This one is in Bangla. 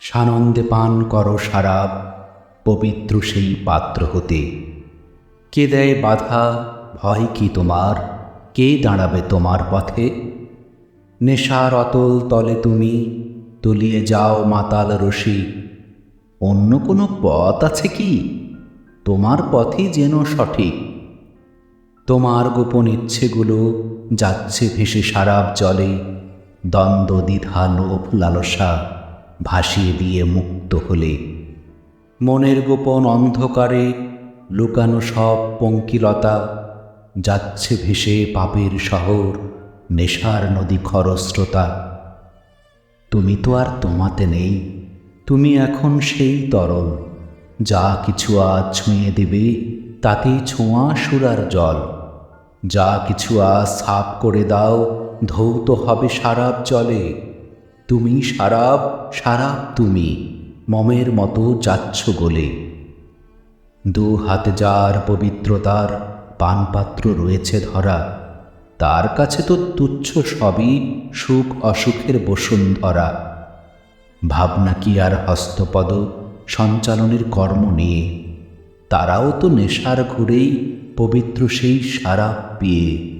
সানন্দে পান করো সারাব পবিত্র সেই পাত্র হতে। কে দেয় বাধা, ভয় কি তোমার? কে দাঁড়াবে তোমার পথে? নেশার অতল তলে তুমি, তলিয়ে যাও মাতাল রশি। অন্য কোনো পথ আছে কি? তোমার পথই যেন সঠিক। তোমার গোপন ইচ্ছেগুলো যাচ্ছে ভেসে সারাব জলে, দ্বন্দ্ব, দ্বিধা, লোভ, লালসা। ভাসিয়ে দিয়ে মুক্ত হলে। মনের গোপন অন্ধকারে লুকানো সব পঙ্কিলতা যাচ্ছে ভেসে পাপের শহর, নেশার নদী খরস্রোতা। তুমি তো আর তোমাতে নেই, তুমি এখন সেই তরল। যা কিছু আজ ছুঁয়ে দেবে, তাতেই ছোঁয়া সুরার জল। যা কিছু আজ সাপ করে দাও, ধৌত হবে সারাপ জলে। তুমি সারাব সারাব তুমি, মমের মতো যাচ্ছ গোলে। দু হাতে যার পবিত্রতার পানপাত্র রয়েছে ধরা, তার কাছে তো তুচ্ছ সবই সুখ অসুখের বসুন্ধরা। ভাবনা কি আর হস্তপদ সঞ্চালনের কর্ম নিয়ে, তারাও তো নেশার ঘুরেই পবিত্র সেই সারা পেয়ে।